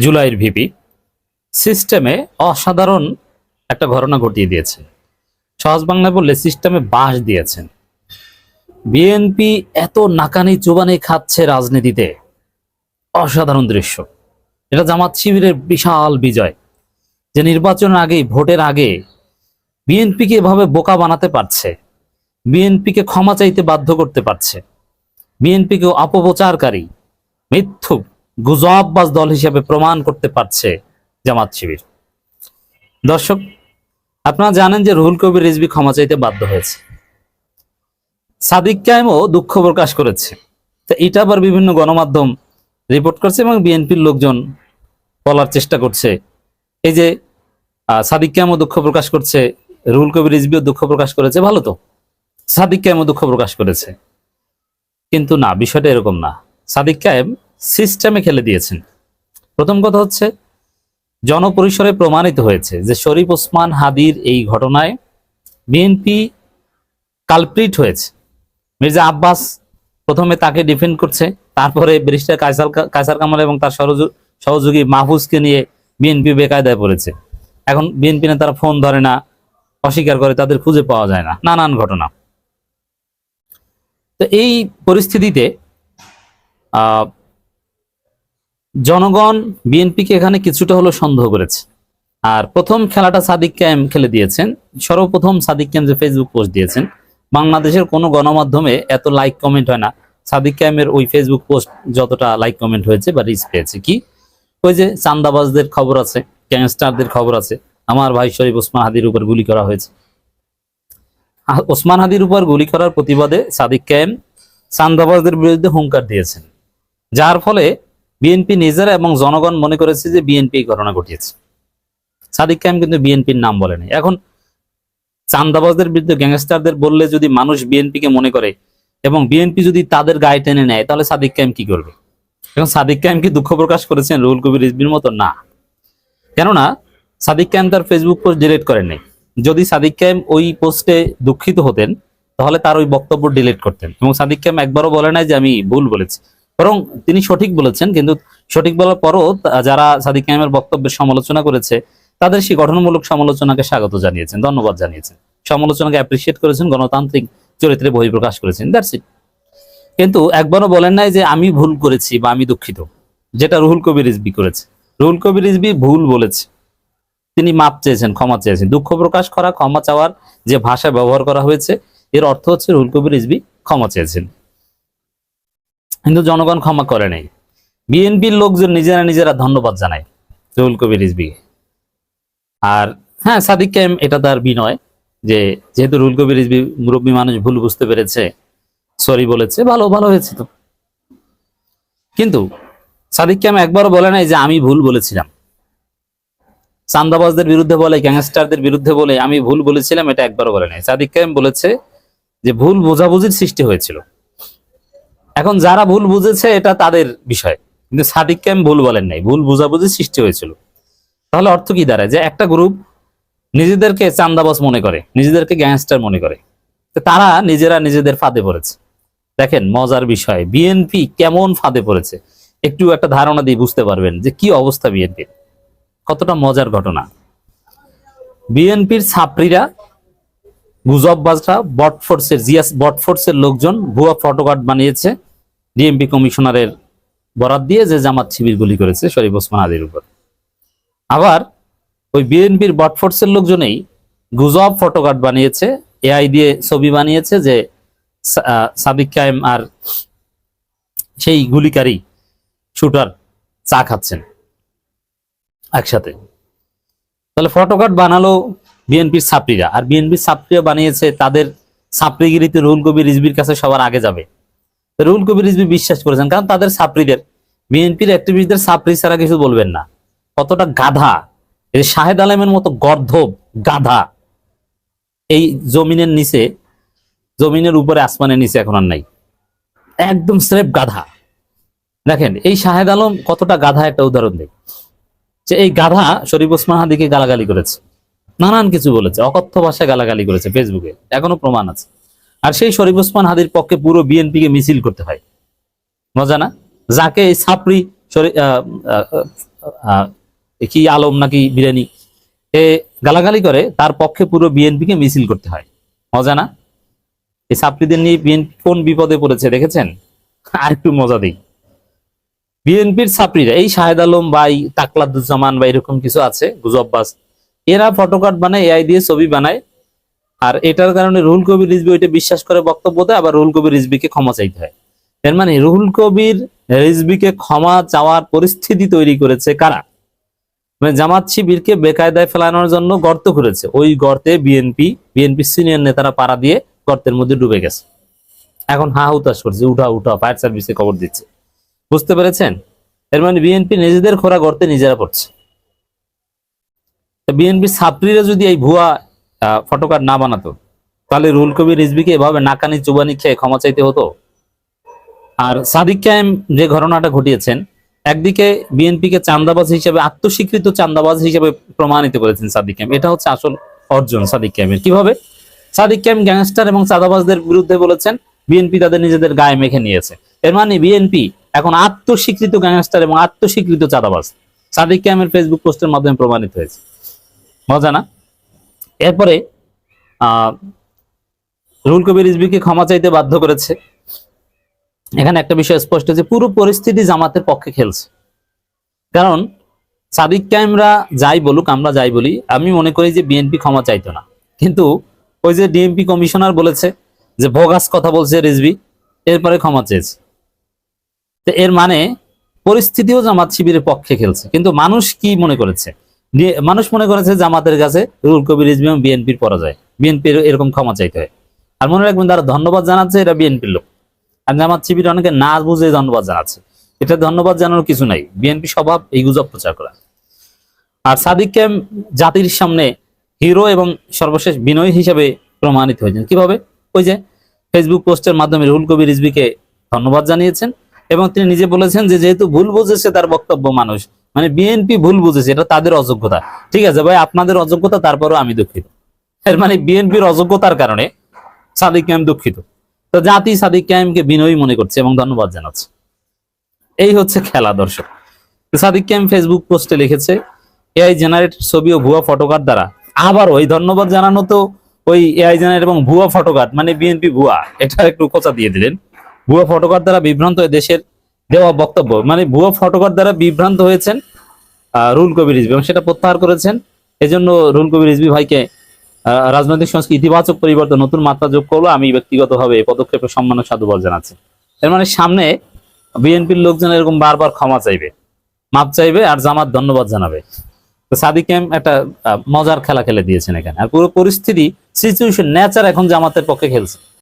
জুলাইয়ের ভিপি সিস্টেমে অসাধারণ একটা ঘটনা ঘটিয়ে দিয়েছে। সহজ বাংলায় বললে সিস্টেমে বাঁশ দিয়েছেন। বিএনপি এত নাকানি চুবানি খাচ্ছে রাজনীতিতে। অসাধারণ দৃশ্য। এটা জামাত শিবিরের বিশাল বিজয়। যে নির্বাচনের আগেই, ভোটের আগে বিএনপিকে এভাবে বোকা বানাতে পারছে। বিএনপিকে ক্ষমা চাইতে বাধ্য করতে পারছে। বিএনপিকে অপপ্রচারকারী, মিথ্যুক। গুজববাজ দল হিসেবে প্রমাণ করতে পারছে জামাত শিবির। দর্শক, আপনারা জানেন যে রুহুল কবির রিজবি ক্ষমা চাইতে বাধ্য হয়েছে। সাদিক কায়েমও দুঃখ প্রকাশ করেছে। তো এটা আবার বিভিন্ন গণমাধ্যম রিপোর্ট করছে এবং বিএনপির লোকজন বলার চেষ্টা করছে। এই যে সাদিক কায়েমও দুঃখ প্রকাশ করছে, রুহুল কবির রিজবিও দুঃখ প্রকাশ করেছে, ভালো তো। সাদিক কায়েমও দুঃখ প্রকাশ করেছে। কিন্তু না, বিষয়টা এরকম না। সাদিক কায়েম সিস্টেমে খেলে দিয়েছেন। প্রথম কথা হচ্ছে জনপরিসরে প্রমাণিত হয়েছে যে শরীফ ওসমান হাদির এই ঘটনায় বিএনপি কালপ্রিট হয়েছে। মির্জা আব্বাস প্রথমে তাকে ডিফেন্ড করছে তারপরে ব্যারিস্টার কায়সার কায়সার কামাল এবং তার সহযোগী মাহফুজকে নিয়ে বিএনপি বেকায়দায় পড়েছে। এখন বিএনপি নেতারা ফোন ধরে না অস্বীকার করে তাদের খুঁজে পাওয়া যায় না। নানান ঘটনা। তো এই পরিস্থিতিতে আহ, জনগণ বিএনপিকে এখানে কিছুটা হলো সন্দেহ করেছে। আর প্রথম খেলাটা সাদিক ক্যাম খেলে দিয়েছেন। সর্বপ্রথম সাদিক ক্যাম যে ফেসবুক পোস্ট দিয়েছেন, বাংলাদেশের কোনো গণমাধ্যমে এত লাইক কমেন্ট হয় না। সাদিক ক্যামের ওই ফেসবুক পোস্ট যতটা লাইক কমেন্ট হয়েছে বা রিচ পেয়েছে কি? ওই যে চান্দাবাজদের খবর আছে গ্যাংস্টারদের খবর আছে। আমার ভাই শরীফ ওসমান হাদির উপর গুলি করা হয়েছে। ওসমান হাদির উপর গুলি করার প্রতিবাদে সাদিক ক্যাম চান্দাবাজদের বিরুদ্ধে হুঙ্কার দিয়েছেন। যার ফলে বিএনপি নিজেরা এবং জনগণ মনে করেছে যে বিএনপি ঘটনা ঘটিয়েছে। সাদিক কায়েম কিন্তু বিএনপির নাম বলেনি এখন চান্দাবাজদের বিরুদ্ধে গ্যাংস্টারদের বললে যদি মানুষ বিএনপিকে মনে করে এবং বিএনপি যদি তাদের গায়ে টেনে নেয়, তাহলে সাদিক কায়েম কি করবে? এখন সাদিক কায়েম কি দুঃখ প্রকাশ করেছেন রুহুল কবির রিজবির মতো না। কেননা সাদিক কায়েম তার ফেসবুক পোস্ট ডিলিট করেন নাই। যদি সাদিক কায়েম ওই পোস্টে দুঃখিত হতেন, তাহলে তার ওই বক্তব্য ডিলিট করতেন। এবং সাদিক কায়েম একবারও বলে নাই যে আমি ভুল বলেছি। বরং তিনি সঠিক বলেছেন, কিন্তু সঠিক বলার পরও যারা সাদিক কায়েমের বক্তব্যের সমালোচনা করেছে, তাদের সেই গঠনমূলক সমালোচনাকে স্বাগত জানিয়েছেন, ধন্যবাদ জানিয়েছেন। সমালোচনাকে অ্যাপ্রিসিয়েট করেছেন, গণতান্ত্রিক চরিত্রে বহিঃপ্রকাশ করেছেন দ্যাটস ইট কিন্তু একবারও বলেন নাই যে আমি ভুল করেছি বা আমি দুঃখিত, যেটা রুহুল কবির রিজবি করেছে। রুহুল কবির রিজবি ভুল বলেছে। তিনি মাপ চেয়েছেন, ক্ষমা চেয়েছেন। দুঃখ প্রকাশ করা, ক্ষমা চাওয়ার যে ভাষা ব্যবহার করা হয়েছে, এর অর্থ হচ্ছে রুহুল কবির রিজবি ক্ষমা চেয়েছেন। কিন্তু জনগণ ক্ষমা করে নাই। বিএনপির লোকজন নিজেরা নিজেরা ধন্যবাদ জানায় রুহুল কবির রিজবিকে আর হ্যাঁ সাদিক কায়েম, এটা তার বিনয় যে যেহেতু রুহুল কবির রিজবি মুরব্বী মানুষ, ভুল বুঝতে পেরেছে, সরি বলেছে, ভালো ভালো হয়েছে তো। কিন্তু সাদিক কায়েম একবারও বলে নাই যে আমি ভুল বলেছিলাম। চান্দাবাজদের বিরুদ্ধে বলে, গ্যাংস্টারদের বিরুদ্ধে বলে আমি ভুল বলেছিলাম, এটা একবারও বলে নাই। সাদিক কায়েম বলেছে যে ভুল বোঝাবুঝির সৃষ্টি হয়েছিল। এখন যারা ভুল বুঝেছে, এটা তাদের বিষয়। কিন্তু সাদিক কায়েম ভুল বলেন নাই, ভুল বুঝাবুঝি সৃষ্টি হয়েছিল। তাহলে অর্থ কি দাঁড়ায়? যে একটা গ্রুপ নিজেদেরকে চান্দাবাস মনে করে, নিজেদেরকে গ্যাংস্টার মনে করে। তারা নিজেরা নিজেদের ফাঁদে পড়েছে। দেখেন, মজার বিষয় বিএনপি কেমন ফাঁদে পড়েছে? একটু একটা ধারণা দিয়ে বুঝতে পারবেন যে কি অবস্থা বিএনপির কতটা মজার ঘটনা। বিএনপির ছাত্রীরা, গুজববাজরা, বটফোর্সের, জিয়াস বটফোর্সের লোকজন ভুয়া ফটোকার্ড বানিয়েছে। ডিএমপি কমিশনারের বরাত দিয়ে যে জামাত শিবির গুলি করেছে শরীফ ওসমান আদির উপর। আবার ওই বিএনপির বটফোর্সের লোকজনেই গুজব ফটোকার্ড বানিয়েছে এআই দিয়ে ছবি বানিয়েছে যে সাদিক কায়েম আর সেই গুলিকারী শুটার চা খাচ্ছেন একসাথে। তাহলে ফটোকার্ড বানালো বিএনপির ছাত্রীরা, আর বিএনপির ছাত্রীরা বানিয়েছে তাদের ছাত্রীগিরিতে রুহুল কবির রিজবির কাছে সবার আগে যাবে। তো রুহুল কবির রিজবি বিশ্বাস করেছেন, কারণ তাদের ছাত্রীদের, বিএনপির অ্যাক্টিভিস্টদের ছাত্রী ছাড়া কিছু বলবেন না। কতটা গাধা। এই শাহেদ আলমের মতো গর্ধব, গাধা। এই জমিনের নিচে, জমিনের উপরে, আসমানের নিচে এখন আর নাই। একদম স্রেফ গাধা। দেখেন, এই শাহেদ আলম কতটা গাধা একটা উদাহরণ দেয় যে এই গাধা শরীফ ওসমান হাদিকে গালাগালি করেছে। নানান কিছু বলেছে, অকথ্য ভাষায় গালাগালি করেছে, ফেসবুকে। এখনও প্রমাণ আছে। আর সেই শরীফ ওসমান হাদির পক্ষে পুরো বিএনপি কে মিছিল করতে হয়। মজা না? যাকে এই এ কি আলম নাকি বিরিয়ানি, এ গালাগালি করে, তার পক্ষে পুরো বিএনপিকে মিছিল করতে হয়। মজা না? এই ছাত্রীদের নিয়ে বিএনপি কোন বিপদে পড়েছে দেখেছেন? আর একটু মজা দিই। বিএনপির ছাত্রীরা এই শাহেদ আলম বা এই তাকলাদুজ্জামান বা এরকম কিছু আছে গুজববাজ এরা ফটোকার্ড বানায়, এআই দিয়ে ছবি বানায় আর এটার কারণে রুহুল কবির রিজবি ওইটা বিশ্বাস করে বক্তব্য দেয়, আবার রুহুল কবির রিজবিকে ক্ষমা চাইতে হয়। এর মানে রুহুল কবির রিজবিকে ক্ষমা চাওয়ার পরিস্থিতি তৈরি করেছে কারা? মানে জামাত শিবিরকে বেকায়দায় ফেলানোর জন্য গর্ত করেছে ওই গর্তে বিএনপি বিএনপি সিনিয়র নেতারা পাড়া দিয়ে গর্তের মধ্যে ডুবে গেছে। এখন হা হুতাশ করছে, উঠা উঠা, ফায়ার সার্ভিসে খবর দিচ্ছে। বুঝতে পেরেছেন? এর মানে বিএনপি নিজেদের খোরা গর্তে নিজেরা পড়ছে। বিএনপি ছাত্রীরা যদি এই ভুয়া ফটোকার্ড না বানাতো। তাহলে রুল কবির রিজবিকে এভাবে নাকানি, চুবানি খেয়ে ক্ষমা চাইতে হতো? আর সাদিক কায়েম যে ঘটনাটা ঘটিয়েছেন, একদিকে বিএনপিকে চান্দাবাজ হিসেবে, আত্মস্বীকৃত চান্দাবাজ হিসেবে প্রমাণিত করেছেন সাদিক কায়েম। এটা হচ্ছে আসল অর্জন সাদিক কায়েমের। কীভাবে? সাদিক কায়েম গ্যাংস্টার এবং চাঁদাবাজদের বিরুদ্ধে বলেছেন, বিএনপি তাদের নিজেদের গায়ে মেখে নিয়েছে। এর মানে বিএনপি এখন আত্মস্বীকৃত গ্যাংস্টার এবং আত্মস্বীকৃত চাঁদাবাজ। সাদিক কায়েমের ফেসবুক পোস্টের মাধ্যমে প্রমাণিত হয়েছে। মজা না? এরপরে রুল কবির রিজবিকে ক্ষমা চাইতে বাধ্য করেছে। এখানে একটা বিষয় স্পষ্ট যে পুরো পরিস্থিতি জামাতের পক্ষে খেলছে। কারণ সাদিক কায়েমরা যাই বলুক, আমরা যাই বলি, আমি মনে করি যে বিএনপি ক্ষমা চাইতো না। কিন্তু, ওই যে ডিএমপি কমিশনার বলেছে যে ভোগাস কথা বলছে রিজবি এরপরে ক্ষমা চেয়েছে। তো এর মানে পরিস্থিতিও জামাত শিবিরের পক্ষে খেলছে। কিন্তু মানুষ কি মনে করেছে? মানুষ মনে করেছে জামাতের কাছে রুল কবির এবং বিএনপির পরাজয়। বিএনপির এরকম ক্ষমা চাইতে হয়। আর মনে রাখবেন তারা ধন্যবাদ জানাচ্ছে এটা বিএনপির লোক। আর জামাত শিবির অনেকে না বুঝে ধন্যবাদ জানাচ্ছে। এটা ধন্যবাদ জানানোর কিছু নাই। বিএনপি স্বভাব এই গুজব প্রচার করা। আর সাদিক ক্যাম জাতির সামনে হিরো এবং সর্বশেষ বিনয় হিসেবে প্রমাণিত হয়েছেন। কীভাবে? ওই যে ফেসবুক পোস্টের মাধ্যমে রুহুল কবির রিজবিকে ধন্যবাদ জানিয়েছেন এবং তিনি নিজে বলেছেন যেহেতু ভুল বুঝেছে তার বক্তব্য মানুষ মানে বিএনপি ভুল বুঝেছে, এটা তাদের অযোগ্যতা। ঠিক আছে ভাই, আপনাদের অযোগ্যতা, তারপরও আমি দুঃখিত। এর মানে বিএনপির অযোগ্যতার কারণে সাদিক ক্যাম দুঃখিত। তো জাতি সাদিক ক্যামকে বিনয়ী মনে করছে এবং ধন্যবাদ জানাচ্ছে। এই হচ্ছে খেলা, দর্শক। সাদিক ক্যাম ফেসবুক পোস্টে লিখেছে এআই জেনারেট ছবি ও ভুয়া ফটোকার্ড দ্বারা। আবার ওই ধন্যবাদ জানানো তো ওই এআই জেনারেট এবং ভুয়া ফটোকার্ড মানে বিএনপি ভুয়া, এটা একটু কোচা দিয়ে দিলেন। ভুয়া ফটোকার্ড দ্বারা বিভ্রান্ত দেশের দেওয়া বক্তব্য। মানে ভুয়া ফটোকার্ড দ্বারা বিভ্রান্ত হয়েছেন রুল কবির রিজভি এবং সেটা প্রত্যাহার করেছেন। এজন্য রুল কবির রিজভি ভাইকে রাজনৈতিক সংস্কৃতি ইতিবাচক পরিবর্তন, নতুন মাত্রা যোগ করল। আমি ব্যক্তিগতভাবে এই পদক্ষেপে সম্মান সাধুবাদ জানাচ্ছি। এর মানে সামনে বিএনপির লোকজন এরকম বারবার ক্ষমা চাইবে মাপ চাইবে আর জামাত ধন্যবাদ জানাবে। তো সাদিক এম একটা মজার খেলা খেলে দিয়েছেন এখানে। আর পুরো পরিস্থিতি সিচুয়েশন নেচার এখন জামাতের পক্ষে খেলছে।